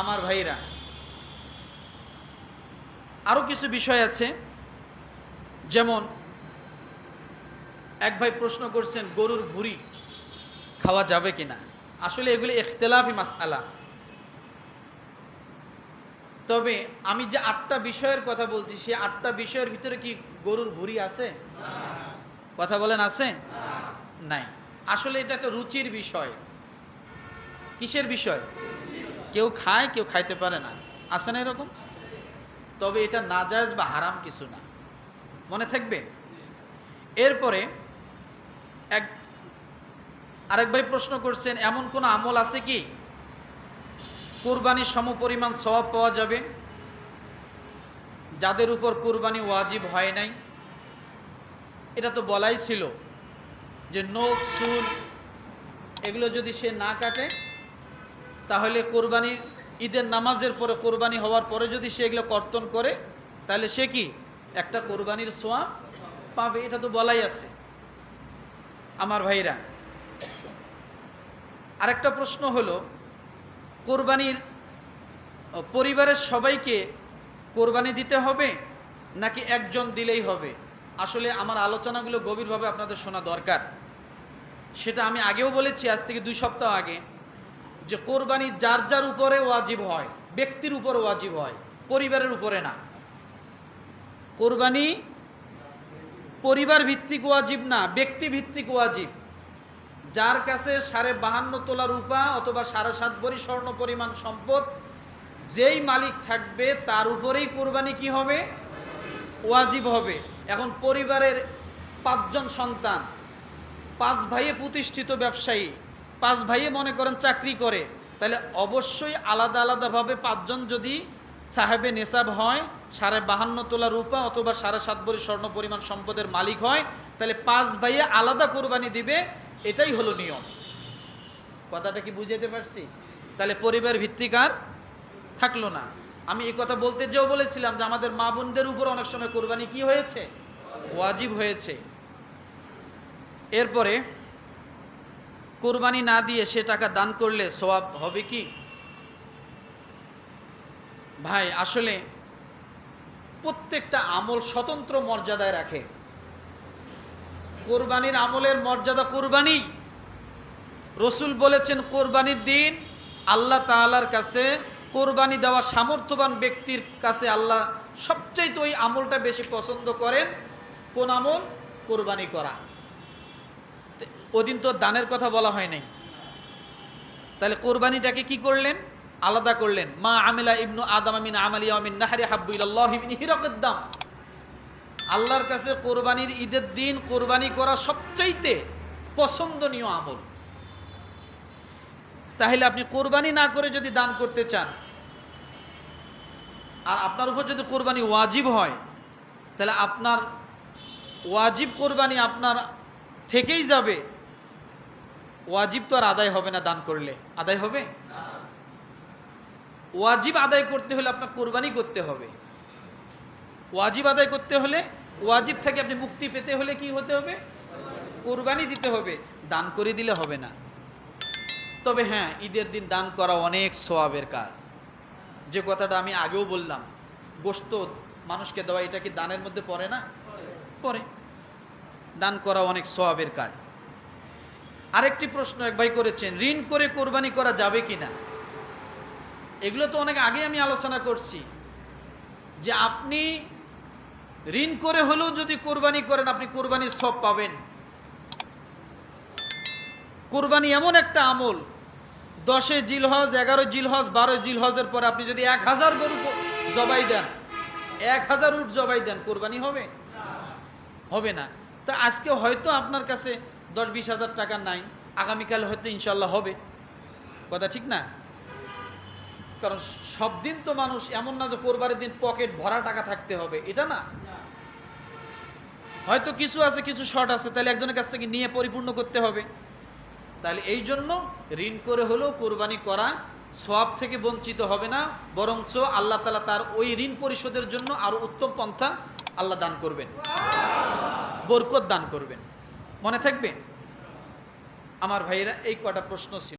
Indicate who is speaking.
Speaker 1: আমার ভাইরা আরও কিছু বিষয় আছে, যেমন এক ভাই প্রশ্ন করছেন, গরুর ভুঁড়ি খাওয়া যাবে কিনা? আসলে এগুলি ইখতলাফি মাসআলা। তবে আমি যে আটটা বিষয়ের কথা বলছি সেই আটটা বিষয়ের ভিতরে কি গরুর ভুঁড়ি আছে? কথা বলেন, আছে? নাই। আসলে এটা একটা রুচির বিষয়। কিসের বিষয়? কেউ খায়, কেউ খাইতে পারে না। আছে না এরকম? তবে এটা নাজায়জ বা হারাম কিছু না। মনে থাকবে? এরপরে এক, আরেক ভাই প্রশ্ন করছেন, এমন কোনো আমল আছে কি? কুরবানির সমপরিমাণ সব পাওয়া যাবে? যাদের উপর কুরবানি ওয়াজিব হয় নাই। এটা তো বলাই ছিল যে নখ, চুল, এগুলো যদি সে না কাটে তাহলে কোরবানির ঈদের নামাজের পরে কোরবানি হওয়ার পরে যদি সে এগুলো কর্তন করে, তাহলে সে কি? একটা কোরবানির সোয়াব পাবে, এটা তো বলাই আছে। আমার ভাইরা, আরেকটা প্রশ্ন হলো, কোরবানির পরিবারের সবাইকে কোরবানি দিতে হবে নাকি একজন দিলেই হবে? আসলে আমার আলোচনাগুলো গভীরভাবে আপনাদের শোনা দরকার। সেটা আমি আগেও বলেছি, আজ থেকে দুই সপ্তাহ আগে। যে কোরবানি যার যার উপরে ওয়াজিব হয়, ব্যক্তির উপর ওয়াজিব হয়, পরিবারের উপরে না। কোরবানি পরিবার ভিত্তিক ওয়াজিব না ব্যক্তি ভিত্তিক ওয়াজিব। যার কাছে সাড়ে বাহান্ন তোলা রূপা অথবা সাড়ে সাত ভরি স্বর্ণ পরিমাণ সম্পদ, যেই মালিক থাকবে তার উপরেই কোরবানি কি হবে? ওয়াজিব হবে। এখন পরিবারের পাঁচজন সন্তান, পাঁচ ভাইয়ে প্রতিষ্ঠিত ব্যবসায়ী পাঁচ ভাইয়ে মনে করেন চাকরি করে, তাহলে অবশ্যই আলাদা আলাদাভাবে পাঁচজন যদি সাহেবে নেশাব হয়, সাড়ে বাহান্ন তোলা রূপা অথবা সাড়ে সাত ভরি স্বর্ণ পরিমাণ সম্পদের মালিক হয়, তাহলে পাঁচ ভাইয়ে আলাদা কোরবানি দিবে, এটাই হলো নিয়ম। কথাটা কি বুঝাতে পারছি? তাহলে পরিবার ভিত্তিক আর থাকল না। আমি এই কথা বলতে যেও বলেছিলাম যে আমাদের মা বোনদের উপর অনেক সময় কোরবানি কি হয়েছে? ওয়াজিব হয়েছে। এরপরে কোরবানি না দিয়ে সে টাকা দান করলে সোয়াব হবে কি? ভাই, আসলে প্রত্যেকটা আমল স্বতন্ত্র মর্যাদায় রাখে। কোরবানির আমলের মর্যাদা কোরবানি। রসুল বলেছেন, কোরবানির দিন আল্লাহ তাআলার কাছে কোরবানি দেওয়া সামর্থ্যবান ব্যক্তির কাছে আল্লাহ সবচাইতে ওই আমলটা বেশি পছন্দ করেন। কোন আমল? কোরবানি করা। ওদিন তো দানের কথা বলা হয় নাই। তাহলে কোরবানিটাকে কি করলেন? আলাদা করলেন। মা আমিলা ইবনু আদম আমিন আমালি আমিন নাহারি হিরকের দাম। আল্লাহর কাছে কোরবানির ঈদের দিন কোরবানি করা সবচাইতে পছন্দনীয় আমল। তাহলে আপনি কোরবানি না করে যদি দান করতে চান, আর আপনার উপর যদি কোরবানি ওয়াজিব হয়, তাহলে আপনার ওয়াজিব কোরবানি আপনার থেকেই যাবে। ওয়াজিব তো আর আদায় হবে না দান করলে। আদায় হবে? ওয়াজিব আদায় করতে হলে আপনার কোরবানি করতে হবে। ওয়াজিব আদায় করতে হলে, ওয়াজিব থেকে আপনি মুক্তি পেতে হলে কি হতে হবে? কোরবানি দিতে হবে। দান করে দিলে হবে না। তবে হ্যাঁ ঈদের দিন দান করা অনেক সোয়াবের কাজ। যে কথাটা আমি আগেও বললাম গোস্ত মানুষকে দেওয়া, এটা কি দানের মধ্যে পড়ে না? পড়ে। দান করা অনেক সোয়াবের কাজ। আরেকটি প্রশ্ন এক ভাই করেছেন, ঋণ করে কোরবানি করা যাবে কি না এগুলো তো অনেক আগে আমি আলোচনা করছি। যে আপনি ঋণ করে হলেও যদি কোরবানি করেন, আপনি কোরবানির সব পাবেন। কোরবানি এমন একটা আমল, দশে জিলহজ, এগারো জিলহজ, বারো জিলহজের পরে আপনি যদি এক হাজার গরু জবাই দেন, এক হাজার উট জবাই দেন, কোরবানি হবে? হবে না। তা আজকে হয়তো আপনার কাছে দশ বিশ হাজার টাকা নাই। আগামীকাল হয়তো ইনশাল্লাহ হবে। কথা ঠিক না? কারণ সব দিন তো মানুষ এমন না যে কোরবানির দিন পকেট ভরা টাকা থাকতে হবে। এটা না। হয়তো কিছু আছে, কিছু শর্ট আছে, তাহলে একজনের কাছ থেকে নিয়ে পরিপূর্ণ করতে হবে। তাহলে এই জন্য ঋণ করে হলেও কোরবানি করা সব থেকে বঞ্চিত হবে না, বরঞ্চ আল্লাহ তালা তার ওই ঋণ পরিশোধের জন্য আরও উত্তম পন্থা আল্লাহ দান করবেন। বরকত দান করবেন। মনে থাকবে? আমার ভাইয়েরা এই কটা প্রশ্ন ছিল।